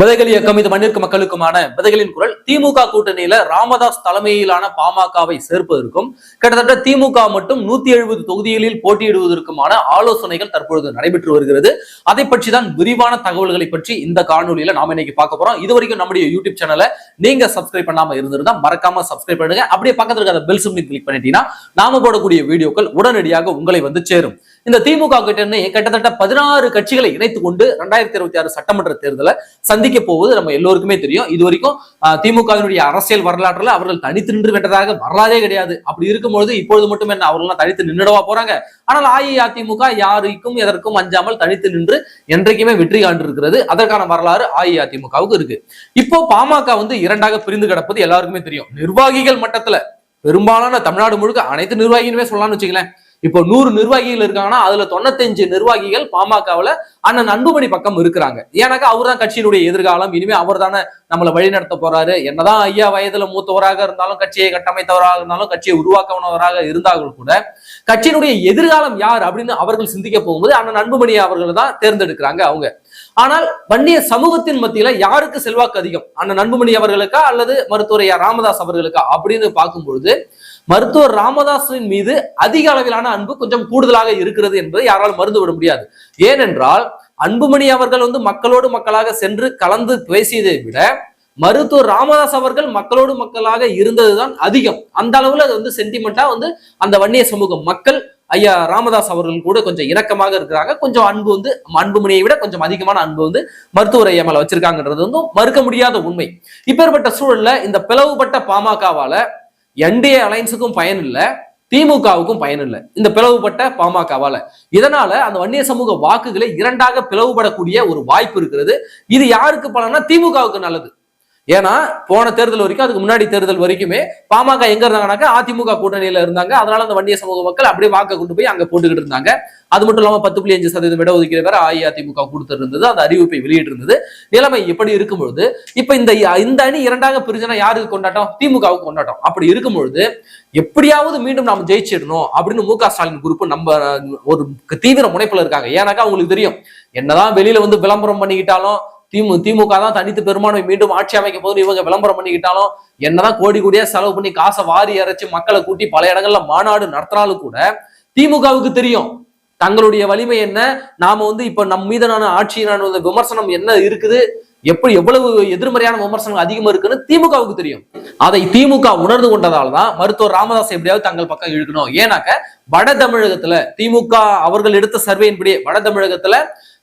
விதைகள் இயக்கம் இது மண்ணிற்கு மக்களுக்குமான விதைகளின் குரல். திமுக கூட்டணியில ராமதாஸ் தலைமையிலான பாமகவை சேர்ப்பதற்கும் கிட்டத்தட்ட திமுக மட்டும் நூத்தி எழுபது தொகுதிகளில் போட்டியிடுவதற்குமான ஆலோசனைகள் தற்பொழுது நடைபெற்று வருகிறது. அதை பற்றி தான் விரிவான தகவல்களை பற்றி இந்த காணொலியில நாம இன்னைக்கு பார்க்க போறோம். இது வரைக்கும் நம்முடைய யூடியூப் சேனலை நீங்க சப்ஸ்கிரைப் பண்ணாம இருந்திருந்தா மறக்காம சப்ஸ்கிரைப் பண்ணுங்க. அப்படியே பக்கத்துல இருக்கிற பெல் சிம்னி கிளிக் பண்ணிட்டீங்கன்னா நாம போடக்கூடிய வீடியோக்கள் உடனடியாக உங்களை வந்து சேரும். இந்த திமுக கூட்டணி கிட்டத்தட்ட பதினாறு கட்சிகளை இணைத்துக் கொண்டு ரெண்டாயிரத்தி இருபத்தி ஆறு சட்டமன்ற தேர்தலை சந்திக்க போவது நம்ம எல்லோருக்குமே தெரியும். இது வரைக்கும் திமுகவினுடைய அரசியல் வரலாற்றுல அவர்கள் தனித்து நின்று வென்றதாக வரலாறே கிடையாது. அப்படி இருக்கும்பொழுது இப்பொழுது மட்டும் என்ன அவர்கள்லாம் தனித்து நின்றுடவா போறாங்க? ஆனால் அஇஅதிமுக யாருக்கும் எதற்கும் அஞ்சாமல் தனித்து நின்று என்றைக்குமே வெற்றி காண்டிருக்கிறது அதற்கான வரலாறு அஇஅதிமுகவுக்கு இருக்கு. இப்போ பாமக வந்து இரண்டாக பிரிந்து கிடப்பது எல்லாருக்குமே தெரியும். நிர்வாகிகள் மட்டத்துல பெரும்பாலான தமிழ்நாடு முழுக்க அனைத்து நிர்வாகிகளுமே சொல்லலாம்னு வச்சுக்கலாம் இப்போ நூறு நிர்வாகிகள் இருக்காங்கன்னா அதுல தொண்ணூத்தஞ்சு நிர்வாகிகள் பாமகவுல அண்ணன் அன்புமணி பக்கம் இருக்கிறாங்க. ஏன்னாக்கா அவர் தான் கட்சியினுடைய எதிர்காலம். இனிமே அவர் தானே நம்மளை வழிநடத்த போறாரு. என்னதான் ஐயா வயதுல மூத்தவராக இருந்தாலும் கட்சியை கட்டமைத்தவராக இருந்தாலும் கட்சியை உருவாக்கவனவராக இருந்தாலும் கூட கட்சியினுடைய எதிர்காலம் யார் அப்படின்னு அவர்கள் சிந்திக்க போகும்போது அண்ணன் அன்புமணி அவர்கள் தான் தேர்ந்தெடுக்கிறாங்க அவங்க. ஆனால் வன்னிய சமூகத்தின் மத்தியில யாருக்கு செல்வாக்கு அதிகம்? அண்ணன் அன்புமணி அவர்களுக்கா அல்லது மருத்துவரையா ராமதாஸ் அவர்களுக்கா? அப்படின்னு பார்க்கும்பொழுது மருத்துவர் ராமதாஸின் மீது அதிக அளவிலான அன்பு கொஞ்சம் கூடுதலாக இருக்கிறது என்பதை யாராலும் மருந்து விட முடியாது. ஏனென்றால் அன்புமணி அவர்கள் வந்து மக்களோடு மக்களாக சென்று கலந்து பேசியதை விட மருத்துவர் ராமதாஸ் அவர்கள் மக்களோடு மக்களாக இருந்ததுதான் அதிகம். அந்த அளவுல அது வந்து சென்டிமெண்டா வந்து அந்த வன்னிய சமூகம் மக்கள் ஐயா ராமதாஸ் அவர்கள் கூட கொஞ்சம் இணக்கமாக இருக்கிறாங்க. கொஞ்சம் அன்பு வந்து அன்புமணியை விட கொஞ்சம் அதிகமான அன்பு வந்து மருத்துவர் ஐயா மேல வச்சிருக்காங்கன்றது வந்து மறுக்க முடியாத உண்மை. இப்பேற்பட்ட சூழல்ல இந்த பிளவுபட்ட பாமகவால என்டிஏ அலைன்ஸுக்கும் பயன் இல்லை திமுகவுக்கும் பயன் இல்லை. இந்த பிளவுபட்ட பாமகவால. இதனால அந்த வன்னிய சமூக வாக்குகளை இரண்டாக பிளவுபடக்கூடிய ஒரு வாய்ப்பு இருக்கிறது. இது யாருக்கு பலன்னா திமுகவுக்கு நல்லது. ஏன்னா போன தேர்தல் வரைக்கும் அதுக்கு முன்னாடி தேர்தல் வரைக்குமே பாமக எங்க இருந்தாங்கனாக்கா அதிமுக கூட்டணியில இருந்தாங்க. அதனால அந்த வன்னிய சமூக மக்கள் அப்படியே வாக்க கொண்டு போய் அங்க போட்டுக்கிட்டு இருந்தாங்க. அது மட்டும் இல்லாம பத்து புள்ளி அஞ்சு சதவீதம் விட ஒதுக்கிற வேற அஇஅதிமுக கொடுத்துருந்தது. அந்த அறிவிப்பை வெளியிட்டு இருந்தது நிலைமை இப்படி இருக்கும் பொழுது இப்ப இந்த இந்த அணி இரண்டாக பிரிஞ்சனா யாருக்கு கொண்டாட்டம்? திமுகவுக்கு கொண்டாட்டம். அப்படி இருக்கும் பொழுது எப்படியாவது மீண்டும் நாம் ஜெயிச்சிடணும் அப்படின்னு மு க ஸ்டாலின் குரூப் நம்ம ஒரு தீவிர முனைப்புல இருக்காங்க. ஏன்னாக்கா அவங்களுக்கு தெரியும். என்னதான் வெளியில வந்து விளம்பரம் பண்ணிக்கிட்டாலும் திமு திமுக தான் தனித்து பெரும்பான்மை மீண்டும் ஆட்சி அமைக்க போது இவங்க விளம்பரம் பண்ணிக்கிட்டாலும் என்னதான் கோடி கோடியா செலவு பண்ணி காசை வாரி அரைச்சு மக்களை கூட்டி பல இடங்கள்ல மாநாடு நடத்தினாலும் கூட திமுகவுக்கு தெரியும் தங்களுடைய வலிமை என்ன? நாம வந்து இப்ப நம் மீதான ஆட்சியினான விமர்சனம் என்ன இருக்குது? எப்படி எவ்வளவு எதிர்மறையான விமர்சனங்கள் அதிகமா இருக்குன்னு திமுகவுக்கு தெரியும். அதை திமுக உணர்ந்து கொண்டதால் தான் மருத்துவர் ராமதாஸ் எப்படியாவது தங்கள் பக்கம் இழுக்கணும். ஏன்னாக்க வட தமிழகத்துல திமுக அவர்கள் எடுத்த சர்வேயின்படியே வட தமிழகத்துல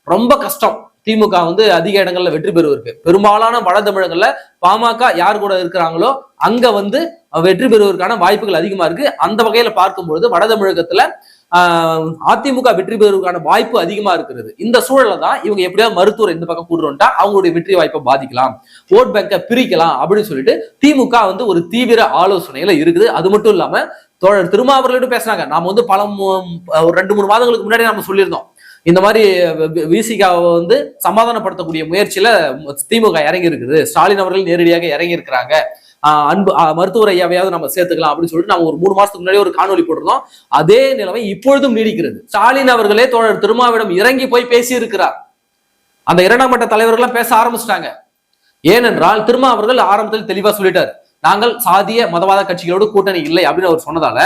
ரொம்ப கஷ்டம். திமுக வந்து அதிக இடங்கள்ல வெற்றி பெறுவதற்கு. பெரும்பாலான வட தமிழகங்கள்ல பாமக யார் கூட இருக்கிறாங்களோ அங்க வந்து வெற்றி பெறுவதற்கான வாய்ப்புகள் அதிகமா இருக்கு. அந்த வகையில பார்க்கும்பொழுது வட தமிழகத்துல அதிமுக வெற்றி பெறுவதற்கான வாய்ப்பு அதிகமா இருக்கிறது. இந்த சூழல தான் இவங்க எப்படியாவது மருத்துவர் இந்த பக்கம் கூடுறோம்ட்டா அவங்களுடைய வெற்றி வாய்ப்பை பாதிக்கலாம். ஓட் பேங்கை பிரிக்கலாம் அப்படின்னு சொல்லிட்டு திமுக வந்து ஒரு தீவிர ஆலோசனையில இருக்குது. அது மட்டும் இல்லாம தோழர் திருமாவர்களிடம் பேசுனாங்க நாம வந்து பல ஒரு ரெண்டு மூணு மாதங்களுக்கு முன்னாடி நம்ம சொல்லியிருந்தோம். இந்த மாதிரி விசிகாவை வந்து சமாதானப்படுத்தக்கூடிய முயற்சியில திமுக இறங்கி இருக்குது ஸ்டாலின் அவர்கள் நேரடியாக இறங்கி இருக்கிறாங்க அன்பு மருத்துவர் ஐயாவையாவது நம்ம சேர்த்துக்கலாம் அப்படின்னு சொல்லிட்டு நம்ம ஒரு மூணு மாசத்துக்கு முன்னாடி ஒரு காணொலி போட்டிருந்தோம். அதே நிலைமை இப்பொழுதும் நீடிக்கிறது. ஸ்டாலின் அவர்களே தோழர் திருமாவிடம் இறங்கி போய் பேசி இருக்கிறார் அந்த இரண்டாம் மட்ட தலைவர்கள்லாம் பேச ஆரம்பிச்சிட்டாங்க. ஏனென்றால் திருமா அவர்கள் ஆரம்பத்தில் தெளிவா சொல்லிட்டார். நாங்கள் சாதிய மதவாத கட்சிகளோடு கூட்டணி இல்லை அப்படின்னு அவர் சொன்னதால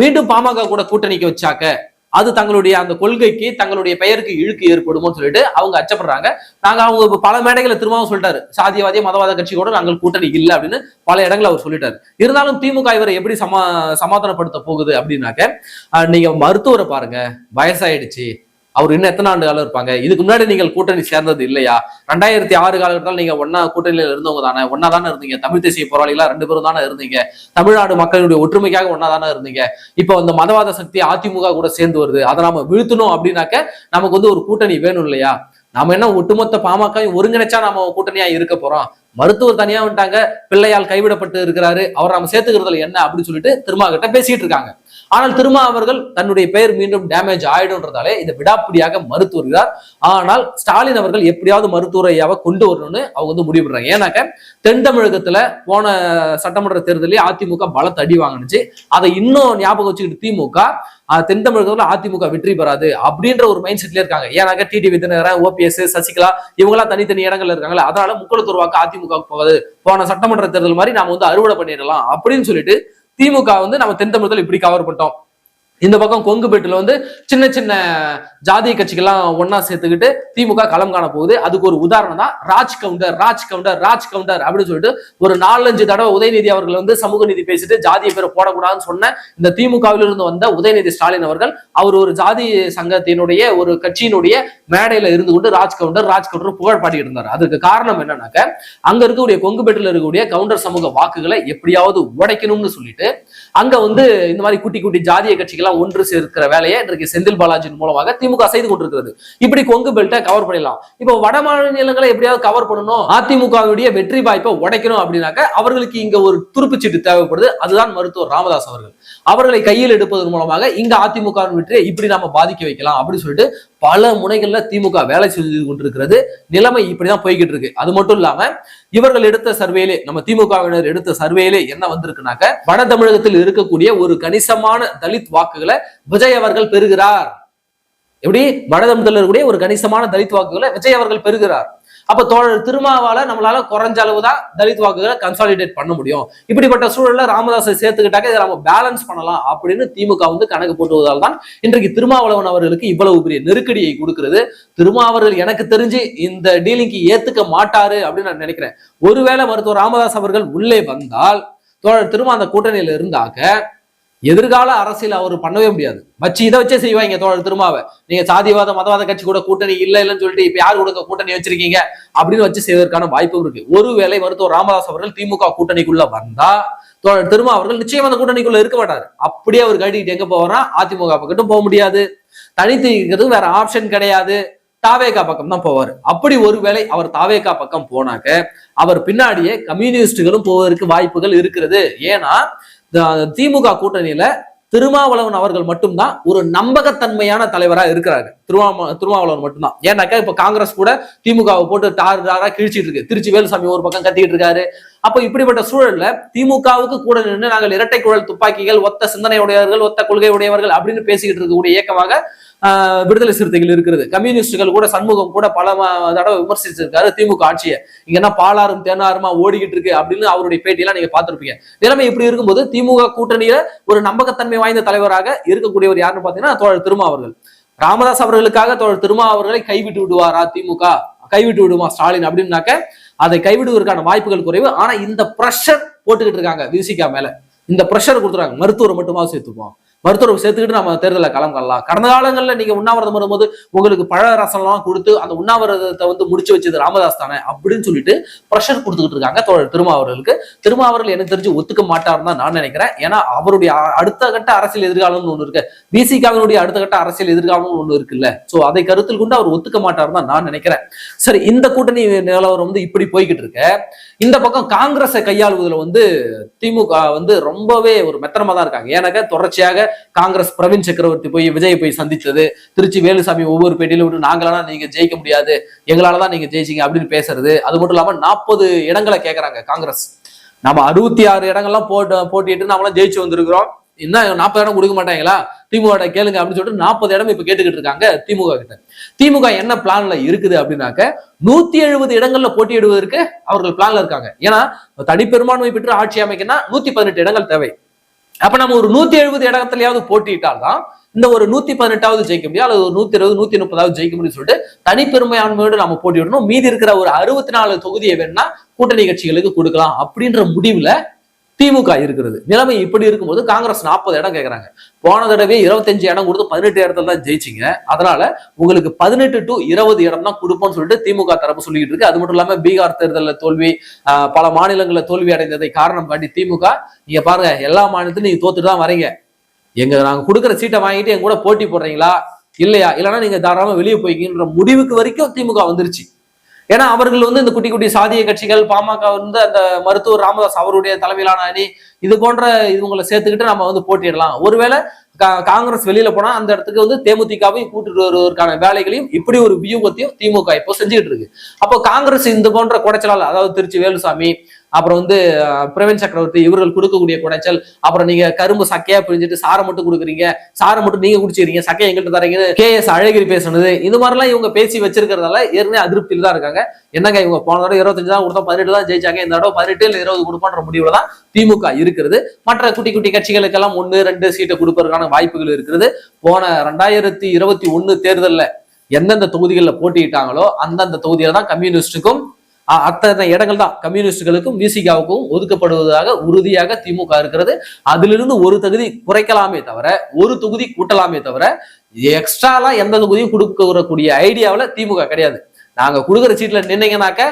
மீண்டும் பாமக கூட கூட்டணிக்கு வச்சாக்க அது தங்களுடைய அந்த கொள்கைக்கு தங்களுடைய பெயருக்கு இழுக்கு ஏற்படுமோன்னு சொல்லிட்டு அவங்க அச்சப்படுறாங்க. நாங்க அவங்க பல மேடைகளை திரும்பவும் சொல்லிட்டாரு. சாதியவாதிய மதவாத கட்சி கூட நாங்கள் கூட்டணி இல்லை அப்படின்னு பல இடங்கள் அவர் சொல்லிட்டாரு. இருந்தாலும் திமுக இவரை எப்படி சமா சமாதானப்படுத்த போகுது அப்படின்னாக்க நீங்க மருத்துவரை பாருங்க. வயசாயிடுச்சு. அவர் இன்னும் எத்தனை ஆண்டு காலம் இருப்பாங்க? இதுக்கு முன்னாடி நீங்கள் கூட்டணி சேர்ந்தது இல்லையா? ரெண்டாயிரத்தி ஆறு காலகட்டத்தில் நீங்க ஒன்னா கூட்டணியில இருந்தவங்க தானே? ஒன்னா தானே இருந்தீங்க. தமிழ் தேசிய போராளிகளா ரெண்டு பேரும் தானே இருந்தீங்க. தமிழ்நாடு மக்களுடைய ஒற்றுமைக்காக ஒன்னா தானே இருந்தீங்க. இப்போ அந்த மதவாத சக்தி அதிமுக கூட சேர்ந்து வருது. அதை நாம வீழ்த்தணும் அப்படின்னாக்க நமக்கு வந்து ஒரு கூட்டணி வேணும் இல்லையா? நாம என்ன ஒட்டுமொத்த பாமக ஒருங்கிணைச்சா நாம கூட்டணியா இருக்க போறோம்? மருத்துவர் தனியா வந்துட்டாங்க. பிள்ளையால் கைவிடப்பட்டு இருக்கிறாரு. அவர் நம்ம சேர்த்துக்கிறதுல என்ன அப்படின்னு சொல்லிட்டு திருமா கிட்ட பேசிட்டு இருக்காங்க. ஆனால் திருமா அவர்கள் தன்னுடைய பெயர் மீண்டும் டேமேஜ் ஆயிடும்ன்றதாலே இதை விடாப்பிடியாக மறுத்து வருகிறார். ஆனால் ஸ்டாலின் அவர்கள் எப்படியாவது மருத்துவரையாவை கொண்டு வரணும்னு அவங்க வந்து முடிவு பண்றாங்க. ஏன்னாக்க தென் தமிழகத்துல போன சட்டமன்ற தேர்தலில் அதிமுக பலத்த அடி வாங்கினுச்சு. அதை இன்னும் ஞாபகம் வச்சுக்கிட்டு திமுக ஆஹ், தென் தமிழகத்துல அதிமுக வெற்றி பெறாது அப்படின்ற ஒரு மைண்ட் செட்ல இருக்காங்க. ஏன்னாக்க டிடிவி தினகரன் ஓபிஎஸ் சசிகலா இவங்கெல்லாம் தனித்தனி இடங்கள்ல இருக்காங்களா அதனால முக்குளத்தூர் வாக்கு அதிமுக போகாது. போன சட்டமன்ற தேர்தல் மாதிரி நாம வந்து அறுவடை பண்ணிடலாம் அப்படின்னு சொல்லிட்டு திமுக வந்து நம்ம தென் தமிழகத்தில் இப்படி கவர் பண்ணிட்டோம். இந்த பக்கம் கொங்கு பெட்டில் வந்து சின்ன சின்ன ஜாதிய கட்சிகள்லாம் ஒன்னா சேர்த்துக்கிட்டு திமுக களம் காண போகுது. அதுக்கு ஒரு உதாரணம் தான் ராஜ் கவுண்டர் ராஜ் கவுண்டர் ராஜ் கவுண்டர் அப்படின்னு சொல்லிட்டு ஒரு நாலஞ்சு தடவை உதயநிதி அவர்கள் வந்து சமூக நீதி பேசிட்டு ஜாதிய பேரை போடக்கூடாதுன்னு சொன்ன இந்த திமுகவிலிருந்து வந்த உதயநிதி ஸ்டாலின் அவர்கள் அவர் ஒரு ஜாதி சங்கத்தினுடைய ஒரு கட்சியினுடைய மேடையில இருந்து கொண்டு ராஜ் கவுண்டர் ராஜ் கவுண்டர் புகழ் பாடிட்டு இருந்தார். அதுக்கு காரணம் என்னன்னாக்க அங்க இருக்கக்கூடிய கொங்கு பெட்டில் இருக்கக்கூடிய கவுண்டர் சமூக வாக்குகளை எப்படியாவது உடைக்கணும்னு சொல்லிட்டு அங்க வந்து இந்த மாதிரி குட்டி குட்டி ஜாதிய கட்சிகள்லாம் ஒன்று சேர்க்கிற வேலையை இன்றைக்கு செந்தில் பாலாஜியின் மூலமாக திமுக செய்து கொண்டிருக்கிறது. இப்படி கொங்கு பெல்ட்டை கவர் பண்ணிடலாம். இப்போ வட மாநிலங்களை எப்படியாவது கவர் பண்ணணும்? அதிமுகவுடைய வெற்றி வாய்ப்பை உடைக்கணும் அப்படின்னாக்க அவர்களுக்கு இங்க ஒரு துருப்புச்சீட்டு தேவைப்படுது. அதுதான் மருத்துவர் ராமதாஸ் அவர்கள். அவர்களை கையில் எடுப்பதன் மூலமாக இங்க அதிமுக வெற்றியை இப்படி நாம பாதிக்க வைக்கலாம் அப்படின்னு சொல்லிட்டு பல முனைகள்ல திமுக வேலை செய்து கொண்டிருக்கிறது. நிலைமை இப்படிதான் போய்கிட்டு இருக்கு. அது மட்டும் இல்லாம இவர்கள் எடுத்த சர்வேலே நம்ம திமுகவினர் எடுத்த சர்வேலே என்ன வந்திருக்குனாக்க வட தமிழகத்தில் இருக்கக்கூடிய ஒரு கணிசமான தலித் வாக்குகளை விஜய் அவர்கள் பெறுகிறார். எப்படி? வட தமிழகத்தில் இருக்கக்கூடிய ஒரு கணிசமான தலித் வாக்குகளை விஜய் அவர்கள் பெறுகிறார். அப்ப தோழர் திருமாவால நம்மளால குறைஞ்ச அளவு தான் தலித் வாக்குகளை கன்சாலிடேட் பண்ண முடியும். இப்படிப்பட்ட சூழல்ல ராமதாஸை சேர்த்துக்கிட்டாக்க இதை நம்ம பேலன்ஸ் பண்ணலாம் அப்படின்னு திமுக வந்து கணக்கு போட்டுவதால் தான் இன்றைக்கு திருமாவளவன் அவர்களுக்கு இவ்வளவு பெரிய நெருக்கடியை கொடுக்கிறது. திருமாவர்கள் எனக்கு தெரிஞ்சு இந்த டீலிங்க்கு ஏத்துக்க மாட்டாரு அப்படின்னு நான் நினைக்கிறேன். ஒருவேளை மருத்துவர் ராமதாஸ் அவர்கள் உள்ளே வந்தால் தோழர் திருமா அந்த கூட்டணியில இருந்தாக்க எதிர்கால அரசியல் அவர் பண்ணவே முடியாது. வச்சு இதை வச்சே செய்வாங்க தோழர் திருமாவை. நீங்க சாதிவாத மதவாத கட்சி கூட கூட்டணி இல்ல இல்லைன்னு சொல்லிட்டு இப்ப யார் கூட கூட்டணி வச்சிருக்கீங்க? அப்படின்னு வச்சு செய்வதற்கான வாய்ப்பும் இருக்கு. ஒருவேளை மருத்துவர் ராமதாஸ் அவர்கள் திமுக கூட்டணிக்குள்ள வந்தா தோழர் திருமா அவர்கள் நிச்சயம் அந்த கூட்டணிக்குள்ள இருக்க மாட்டாரு. அப்படியே அவர் கட்டிட்டு எங்க போவாரா அதிமுக பக்கத்தும் போக முடியாது. தனித்து இருக்கிறது வேற ஆப்ஷன் கிடையாது. தாவேகா பக்கம் தான் போவார். அப்படி ஒருவேளை அவர் தாவேகா பக்கம் போனாக்க அவர் பின்னாடியே கம்யூனிஸ்டுகளும் போவதற்கு வாய்ப்புகள் இருக்கிறது. ஏன்னா திமுக கூட்டணியில திருமாவளவன் அவர்கள் மட்டும்தான் ஒரு நம்பகத்தன்மையான தலைவரா இருக்கிறாரு. திருமாவ திருமாவளவன் மட்டும்தான். ஏன்னாக்கா இப்ப காங்கிரஸ் கூட திமுகவை போட்டு டார் டாரா கிழிச்சிட்டு இருக்கு. திருச்சி வேலுசாமி ஒரு பக்கம் கத்திட்டு இருக்காரு. அப்ப இப்படிப்பட்ட சூழல்ல திமுகவுக்கு கூட நின்று நாங்கள் இரட்டை குழல் துப்பாக்கிகள் ஒத்த சிந்தனை உடையவர்கள் ஒத்த கொள்கை உடையவர்கள் அப்படின்னு பேசிக்கிட்டு இருக்கக்கூடிய இயக்கமாக விடுதலை சிறுத்தைகள் இருக்கிறது. கம்யூனிஸ்டுகள் கூட சண்முகம் கூட பல தடவை விமர்சிச்சிருக்காரு. திமுக ஆட்சியை. இங்க என்ன பாலாறும் தேனாருமா ஓடிக்கிட்டு இருக்கு அப்படின்னு அவருடைய பேட்டியெல்லாம் நீங்க பார்த்துருப்பீங்க. நிலைமை இப்படி இருக்கும்போது திமுக கூட்டணியில ஒரு நம்பகத்தன்மை வாய்ந்த தலைவராக இருக்கக்கூடியவர் யாருன்னு பாத்தீங்கன்னா தோழர் திருமா அவர்கள். ராமதாஸ் அவர்களுக்காக தோழர் திருமா அவர்களை கைவிட்டு விடுவாரா திமுக? கைவிட்டு விடுமா ஸ்டாலின் அப்படின்னாக்க அதை கைவிடுவதற்கான வாய்ப்புகள் குறைவு. ஆனா இந்த ப்ரெஷர் போட்டுக்கிட்டு இருக்காங்க விசிகா மேல. இந்த ப்ரெஷர் கொடுத்துறாங்க மருத்துவரை மட்டுமா சேர்த்துப்போம்? மருத்துவரை சேர்த்துக்கிட்டு நம்ம தேர்தலில் களம் காணலாம். கடந்த காலங்களில் நீங்க உண்ணாவிரதம் வரும்போது உங்களுக்கு பழ ரசம்லாம் கொடுத்து அந்த உண்ணாவிரதத்தை வந்து முடிச்சு வச்சது ராமதாஸ் தானே அப்படின்னு சொல்லிட்டு ப்ரெஷர் கொடுத்துக்கிட்டு இருக்காங்க தோழர் திருமா அவர்களுக்கு திருமா அவர்கள் எனக்கு தெரிஞ்சு ஒத்துக்க மாட்டார்னு தான் நான் நினைக்கிறேன். ஏன்னா அவருடைய அடுத்த கட்ட அரசியல் எதிர்காலம்னு ஒன்று இருக்கு. பிசிகாவினுடைய அடுத்த கட்ட அரசியல் எதிர்காலம்னு ஒன்று இருக்குல்ல. ஸோ அதை கருத்தில் கொண்டு அவர் ஒத்துக்க மாட்டார்னு தான் நான் நினைக்கிறேன். சரி இந்த கூட்டணி நிலவரம் வந்து இப்படி போய்கிட்டு இருக்க. இந்த பக்கம் காங்கிரஸை கையாளுவதில் வந்து திமுக வந்து ரொம்பவே ஒரு மெத்தனமா தான் இருக்காங்க. ஏன்னாக்க தொடர்ச்சியாக காங்கிரஸ் பிரவீன் சக்கரவர்த்தி போய் விஜய் போய் சந்தித்தது. திருச்சி வேலுசாமி ஒவ்வொரு பேட்டியிலும் விட்டு நாங்களாலாம் நீங்க ஜெயிக்க முடியாது. எங்களால தான் நீங்க ஜெயிச்சீங்க அப்படின்னு பேசுறது. அது மட்டும் இல்லாம நாற்பது இடங்களை கேட்கறாங்க காங்கிரஸ். நம்ம அறுபத்தி ஆறு இடங்கள்லாம் போட்டு போட்டிட்டு நாமெல்லாம் ஜெயிச்சு வந்திருக்கிறோம். இன்னும் நாற்பது இடம் கொடுக்க மாட்டாங்களா? திமுக கேளுங்க அப்படின்னு சொல்லிட்டு நாற்பது இடம் இப்ப கேட்டுக்கிட்டு இருக்காங்க திமுக கிட்ட. திமுக என்ன பிளான்ல இருக்குது அப்படின்னாக்க நூத்தி எழுபது இடங்கள்ல போட்டியிடுவதற்கு அவர்கள் பிளான்ல இருக்காங்க. ஏன்னா தனிப்பெரும்பான்மை பெற்று ஆட்சி அமைக்கன்னா நூத்தி பதினெட்டு இடங்கள் தேவை. அப்ப நம்ம ஒரு நூத்தி எழுபது இடத்துலயாவது போட்டிட்டால்தான் இந்த ஒரு நூத்தி பதினெட்டாவது ஜெயிக்க முடியும் அல்லது ஒரு நூத்தி இருபது நூத்தி முப்பதாவது ஜெயிக்க முடியும் சொல்லிட்டு தனிப்பெருமையாண்மையோடு நம்ம போட்டியிடணும். மீதி இருக்கிற ஒரு அறுபத்தி நாலு தொகுதியை வேணா கூட்டணி கட்சிகளுக்கு கொடுக்கலாம் அப்படின்ற முடிவுல திமுக இருக்கிறது. நிலைமை இப்படி இருக்கும்போது காங்கிரஸ் நாற்பது இடம் கேட்கறாங்க போன தடவை இருபத்தஞ்சு இடம் கொடுத்து பதினெட்டு இடத்துல தான் ஜெயிச்சிங்க. அதனால உங்களுக்கு பதினெட்டு டு இருபது இடம் தான் கொடுப்போம்னு சொல்லிட்டு திமுக தரப்பு சொல்லிட்டு இருக்கு. அது மட்டும் இல்லாம பீகார் தேர்தலில் தோல்வி பல மாநிலங்களில் தோல்வி அடைந்ததை காரணம் காட்டி திமுக நீங்க பாருங்க எல்லா மாநிலத்திலும் நீங்க தோத்துட்டு தான் வரீங்க. எங்க நாங்க கொடுக்குற சீட்டை வாங்கிட்டு எங்க கூட போட்டி போடுறீங்களா? இல்லையா? இல்லைன்னா நீங்க தாராளமா வெளியே போய்க்கின்ற முடிவுக்கு வரைக்கும் திமுக வந்துருச்சு. ஏன்னா அவர்கள் வந்து இந்த குட்டி குட்டி சாதிய கட்சிகள் பாமக வந்து அந்த மருத்துவர் ராமதாஸ் அவருடைய தலைமையிலான அணி இது போன்ற இவங்களை சேர்த்துக்கிட்டு நம்ம வந்து போட்டியிடலாம். ஒருவேளை கா- காங்கிரஸ் வெளியில போனா அந்த இடத்துக்கு வந்து தேமுதிகவையும் கூட்டிட்டு வருவதற்கான வேலைகளையும் இப்படி ஒரு வியூகத்தையும் திமுக இப்போ செஞ்சுக்கிட்டு இருக்கு. அப்போ காங்கிரஸ் இந்த போன்ற குடைச்சலால் அதாவது திருச்சி வேலுசாமி அப்புறம் வந்து பிரவீன் சக்கரவர்த்தி இவர்கள் கொடுக்கக்கூடிய குடைச்சல் அப்புறம் நீங்க கரும்பு சக்கையா பிரிஞ்சுட்டு சாரை மட்டும் கொடுக்குறீங்க சாரை மட்டும் நீங்க குடிச்சிருக்கீங்க சக்கையை எங்கிட்ட தரீங்கன்னு கே எஸ் அழகிரி பேசுனது. இது மாதிரிலாம் இவங்க பேசி வச்சிருக்கிறதால ஏற்கனவே அதிருப்தியில் தான் இருக்காங்க. என்னங்க இவங்க போன தடவை இருபத்தஞ்சு தான் கொடுத்தோம் பதினெட்டு தான் ஜெயிச்சாங்க இந்த தடவை பதினெட்டு இல்ல இருபது கொடுப்போன்ற முடிவுல தான் திமுக இருக்கிறது. மற்ற குட்டி குட்டி கட்சிகளுக்கெல்லாம் ஒன்னு ரெண்டு சீட்டை கொடுப்பதற்கான வாய்ப்புகள் இருக்கிறது போன ரெண்டாயிரத்தி இருபத்தி ஒன்னு தேர்தலில் எந்தெந்த தொகுதிகளில் போட்டியிட்டாங்களோ அந்தந்த தொகுதியில தான் கம்யூனிஸ்டுக்கும் அத்தனை இடங்கள் தான் கம்யூனிஸ்டுகளுக்கும் விசிகாவுக்கும் ஒதுக்கப்படுவதாக உறுதியாக திமுக இருக்கிறது. அதிலிருந்து ஒரு தொகுதி குறைக்கலாமே தவிர ஒரு தொகுதி கூட்டலாமே தவிர எக்ஸ்ட்ராலாம் எந்த தொகுதியும் கொடுக்கக்கூடிய ஐடியாவில் திமுக கிடையாது. நாங்க கொடுக்குற சீட்ல நின்னீங்கன்னாக்க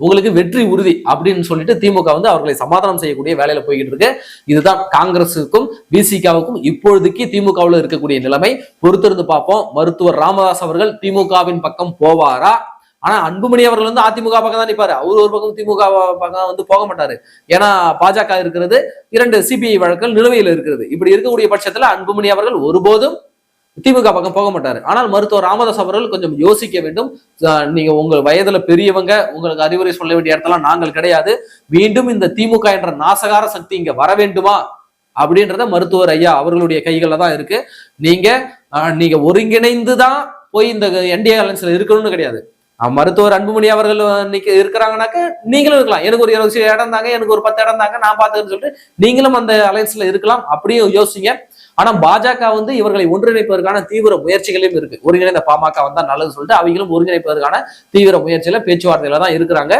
உங்களுக்கு வெற்றி உறுதி அப்படின்னு சொல்லிட்டு திமுக வந்து அவர்களை சமாதானம் செய்யக்கூடிய வேலையில போய்கிட்டு இருக்கு. இதுதான் காங்கிரசுக்கும் விசிகாவுக்கும் இப்பொழுதுக்கு திமுகவில் இருக்கக்கூடிய நிலைமை. பொறுத்திருந்து பார்ப்போம். மருத்துவர் ராமதாஸ் அவர்கள் திமுகவின் பக்கம் போவாரா? ஆனா அன்புமணி அவர்கள் வந்து அதிமுக பக்கம் தான் நிப்பாரு. அவர் ஒரு பக்கம் திமுக பக்கம் வந்து போக மாட்டாரு. ஏன்னா பாஜக இருக்கிறது இரண்டு சிபிஐ வழக்குகள் நிலுவையில் இருக்கிறது. இப்படி இருக்கக்கூடிய பட்சத்துல அன்புமணி அவர்கள் ஒருபோதும் திமுக பக்கம் போக மாட்டாரு. ஆனால் மருத்துவர் ராமதாஸ் அவர்கள் கொஞ்சம் யோசிக்க வேண்டும். நீங்க உங்க வயதுல பெரியவங்க உங்களுக்கு அறிவுரை சொல்ல வேண்டிய இடத்தெல்லாம் நாங்கள் கிடையாது. மீண்டும் இந்த திமுக என்ற நாசகார சக்தி இங்க வர வேண்டுமா? அப்படின்றத மருத்துவர் ஐயா அவர்களுடைய கைகள்ல தான் இருக்கு. நீங்க நீங்க ஒருங்கிணைந்து தான் போய் இந்த என்டிஏ அலைன்ஸ்ல இருக்கணும்னு கிடையாது. மருத்துவர் அன்புமணி அவர்கள் இன்னைக்கு இருக்கிறாங்கனாக்க நீங்களும் இருக்கலாம். எனக்கு ஒரு இருபது இடம் தாங்க எனக்கு ஒரு பத்து இடம் தாங்க நான் பார்த்துக்கன்னு சொல்லிட்டு நீங்களும் அந்த அலையன்ஸ்ல இருக்கலாம் அப்படியும் யோசிங்க. ஆனா பாஜக வந்து இவர்களை ஒன்றிணைப்பதற்கான தீவிர முயற்சிகளையும் இருக்கு. ஒருங்கிணைந்த பாமக வந்தா நல்லது சொல்லிட்டு அவங்களும் ஒருங்கிணைப்பதற்கான தீவிர முயற்சியில பேச்சுவார்த்தையில தான் இருக்கிறாங்க.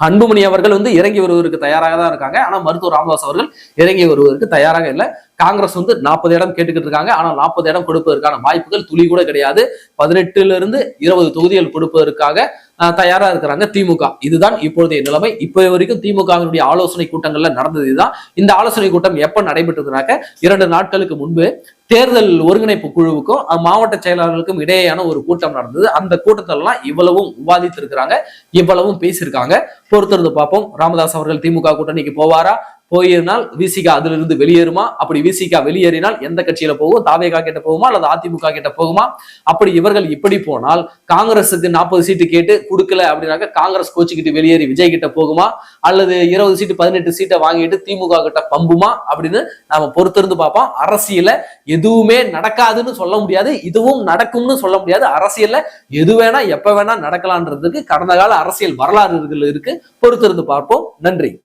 அன்புமணி அவர்கள் வந்து இறங்கி வருவதற்கு தயாராக தான் இருக்காங்க. ஆனா மருத்துவர் ராமதாஸ் அவர்கள் இறங்கி வருவதற்கு தயாராக இல்லை. காங்கிரஸ் வந்து நாற்பது இடம் கேட்டுக்கிட்டு இருக்காங்க. ஆனால் நாற்பது இடம் கொடுப்பதற்கான வாய்ப்புகள் துளி கூட கிடையாது. பதினெட்டுல இருந்து இருபது தொகுதிகள் கொடுப்பதற்காக அஹ், தயாரா இருக்கிறாங்க திமுக. இதுதான் இப்பொழுதைய நிலைமை. இப்போ வரைக்கும் திமுகவினுடைய ஆலோசனை கூட்டங்கள்ல நடந்தது இந்த ஆலோசனை கூட்டம் எப்ப நடைபெற்றதுனாக்க இரண்டு நாட்களுக்கு முன்பு தேர்தல் ஒருங்கிணைப்பு குழுவுக்கும் மாவட்ட செயலாளர்களுக்கும் இடையேயான ஒரு கூட்டம் நடந்தது. அந்த கூட்டத்திலலாம் இவ்வளவும் விவாதித்திருக்கிறாங்க இவ்வளவும் பேசியிருக்காங்க. பொறுத்திருந்து பார்ப்போம். ராமதாஸ் அவர்கள் திமுக கூட்டணிக்கு போவாரா? போயிருந்தால் விசிகா அதிலிருந்து வெளியேறுமா? அப்படி விசிகா வெளியேறினால் எந்த கட்சியில போகும்? தாவேகா கிட்ட போகுமா? அல்லது அதிமுக கிட்ட போகுமா? அப்படி இவர்கள் இப்படி போனால் காங்கிரஸுக்கு நாற்பது சீட்டு கேட்டு கொடுக்கல அப்படின்னாக்க காங்கிரஸ் கோச்சிக்கிட்டு வெளியேறி விஜய் கிட்ட போகுமா? அல்லது இருபது சீட்டு பதினெட்டு சீட்டை வாங்கிட்டு திமுக கிட்ட பம்புமா? அப்படின்னு நாம பொறுத்திருந்து பார்ப்போம். அரசியல எதுவுமே நடக்காதுன்னு சொல்ல முடியாது. இதுவும் நடக்கும்னு சொல்ல முடியாது. அரசியல்ல எது வேணா எப்ப வேணா நடக்கலான்றதுக்கு கடந்த கால அரசியல் வரலாறுகள் இருக்கு. பொறுத்திருந்து பார்ப்போம். நன்றி.